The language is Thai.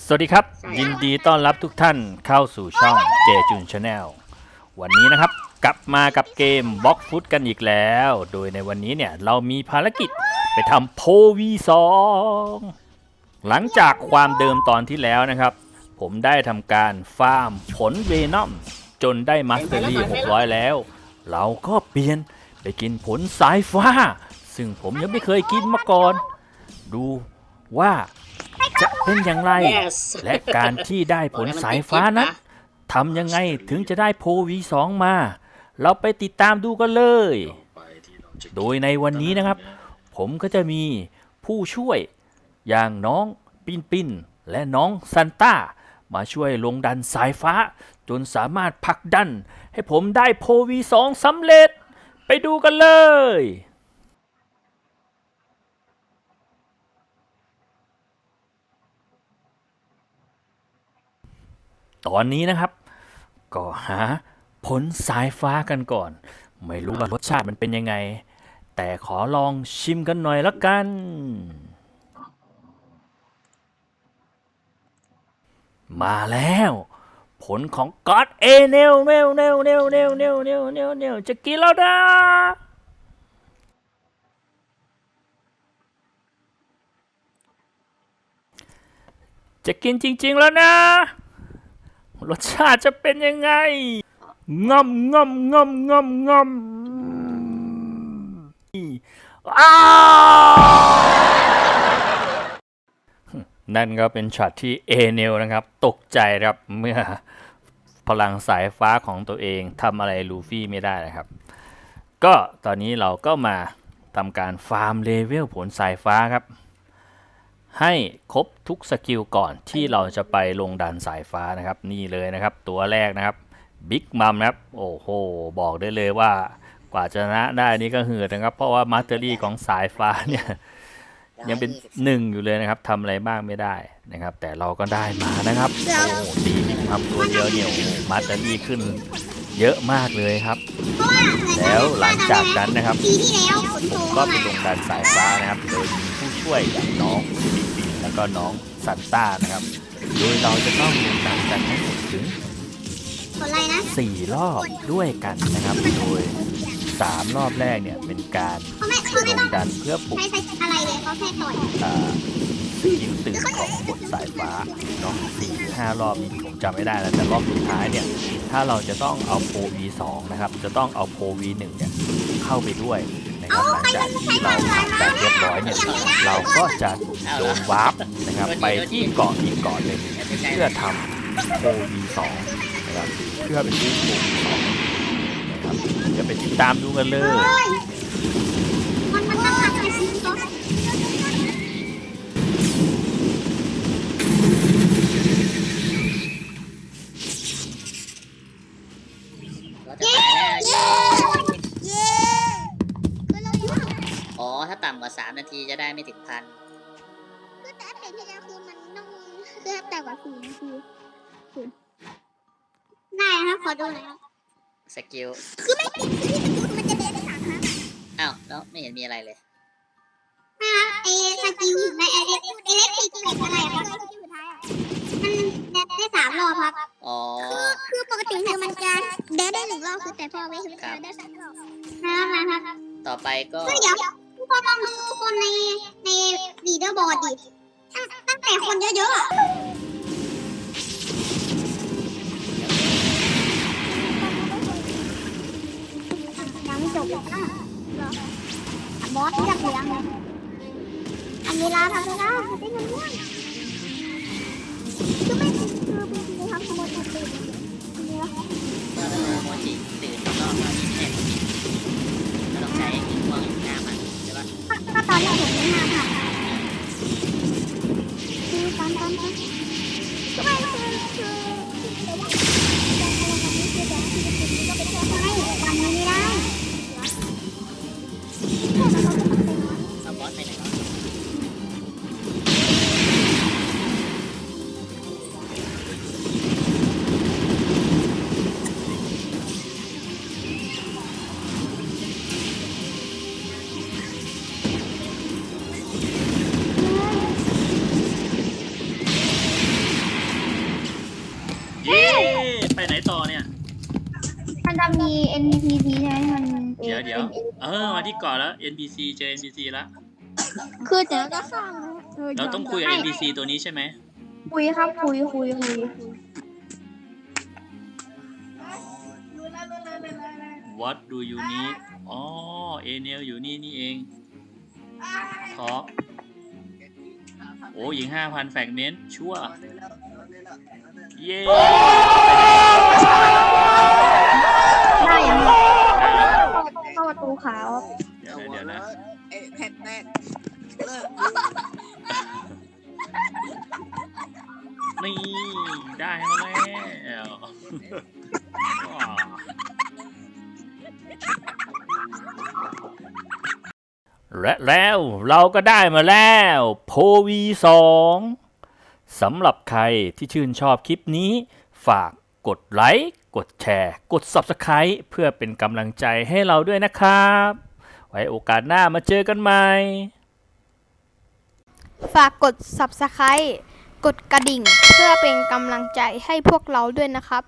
สวัสดีครับ ยินดีต้อนรับทุกท่านเข้าสู่ช่องเจจุนชาแนลวันนี้นะครับกลับมากับเกมบล็อกฟุตกันอีกแล้ว โดยในวันนี้เนี่ยเรามีภารกิจไปทำโพวีสองหลังจากความเดิมตอนที่แล้วนะครับ ผมได้ทำการฟาร์มผลเวนอมจนได้มัสเตอรี่600 แล้ว เราก็เปลี่ยนไปกินผลสายฟ้า ซึ่งผมยังไม่เคยกินมาก่อน ดูว่า จะเป็นอย่างไร Yes และการที่ได้ผลสายฟ้านั้นทำยังไงถึงจะได้โพวีสองมา เราไปติดตามดูกันเลย โดยในวันนี้นะครับ ผมก็จะมีผู้ช่วยอย่างน้องปินปินและน้องซันต้า มาช่วยลงดันสายฟ้า จนสามารถผลักดัน ให้ผมได้โพวีสองสำเร็จ ไปดูกันเลย ตอนนี้นะครับ ก็หาผลสายฟ้ากันก่อน ไม่รู้ว่ารสชาติมันเป็นยังไง แต่ขอลองชิมกันหน่อยละกัน มาแล้ว ผลของก็อดเอเนลเนลเนลเนลเนลเนลเนลเนลเนลจะกินแล้วนะจะกินจริง ๆ แล้วนะ รสชาติจะเป็นยังไงงอมงอมงอมงอมงอมอ้านั่นก็เป็นช็อตที่เอเนลนะครับ ตกใจครับเมื่อพลังสายฟ้าของตัวเองทำอะไรลูฟี่ไม่ได้นะครับ ก็ตอนนี้เราก็มาทำการฟาร์มเลเวลผลสายฟ้าครับ ให้ครบทุกสกิลก่อนที่เราจะไปลงดันสายฟ้านะครับ นี่เลยนะครับตัวแรกนะครับบิ๊กมัมนะครับ โอ้โห บอกได้เลยว่ากว่าจะชนะได้นี่ก็เหือดนะครับ เพราะว่ามาสเตอรี่ของสายฟ้าเนี่ยยังเป็นหนึ่งอยู่เลยนะครับทำอะไรบ้างไม่ได้นะครับ แต่เราก็ได้มานะครับโอ้โหตีบิ๊กมัมตัวเดียวเนี่ยโอ้โหมาสเตอรี่ขึ้นเยอะมากเลยครับ แล้วหลังจากนั้นนะครับปีที่แล้วฝนผตมกก็ไปลงดันสายฟ้านะครับโดยมีผู้ช่วยอย่างน้องปิปิน แล้วก็น้องซันต้านะครับ โดยเราจะต้องลงดันกันทั้งหมดถึงฝนอะไรนะ4รอบด้วยกันนะครับ โดย3รอบแรกเนี่ยเป็นการเขาไม่เขาลไม่งต้องดันเพื่อปลุกใช้ใช้อะไรเลยเขาแค่ต่อยอ่าสกิลตื่นของบทสายฟ้าเนาะสี่หรือห้ารอบนี้ผมจำไม่ได้แล้วแต่รอบสุดท้ายเนี่ยถ้าเราจะต้องเอาโพ V2 นะครับ จะต้องเอาโพ V1 เนี่ยเข้าไปด้วย ครับหลังจากที่เราทำได้เรียบร้อยเนี่ยเราก็จะโดนวาร์ปนะครับไปที่เกาะอีกเกาะหนึ่งเพื่อทำโควีสองนะครับเพื่อเป็นผู้โพ V2 นะครับจะไปติดตามดูกันเลย ต่ำกว่า 3 นาทีจะได้ไม่ถึงพันคือแต่เป็นที่แล้วคือมันต้องคือแต่กว่าสี่นาทีศูนย์ได้ครับขอดูหน่อยครับสกิลคือไม่เป็นที่สกิลมันจะเดินไปสามครั้งอ้าวแล้วไม่เห็นมีอะไรเลยนะครับไอ้สกิลในไอ้ไอ้ไอ้เล็กติกอะไรอะครับมันได้สามรอบครับอ๋อคือปกติคือมันจะเดินได้หนึ่งรอบคือแต่พอไว้คือเดินได้สามรอบนะครับนะครับต่อไปก็คือเดี๋ยวทุ กคนลองดูคนในในลีเดอร์บอร์ดดิตั้งตั้งแต่คนเยอะๆอะยังไม่จบเลยนะบอสเลือกเหลืองเลยอันนี้ลาทำไม่ได้ได้เงินด้วยคือไม่คือเป็นจริงๆทำขโมยคนอื่นอันนี้วะเมื่อเราโมจิตื่นก็มามีแค่ต้องใช้กินม่วงอยู่หน้ามันใช่ปะ ก็ก็ต อนแรกผมไม่น่าผ่านคือตอนตอนตอนไม่ไม่ไม่ มันจะมี NPC ใช่ไหมมันเดี๋ยวเดี๋ยวเออมาที่เก่อนแล้ว NPC เจอ NPC แล้วคือเดี๋ยวก็ข้ามนะเราต้องคุยกับ NPC ตัวนี้ใช่ไหมคุยครับคุยคุยคุย What do you need อ๋อเอเนลอยู่นี่นี่เองท็อปโอ้ยิงห้าพันแฟกเมนต์ชั่ว เย้ นี่ได้มาแล้วว้าวและแล้วเราก็ได้มาแล้วโพวีสองสำหรับใครที่ชื่นชอบคลิปนี้ ฝากกดไลค์ กดแชร์ กด Subscribe เพื่อเป็นกำลังใจให้เราด้วยนะครับ ไว้โอกาสหน้ามาเจอกันใหม่ ฝากกด subscribe กดกระดิ่งเพื่อเป็นกำลังใจให้พวกเราด้วยนะครับ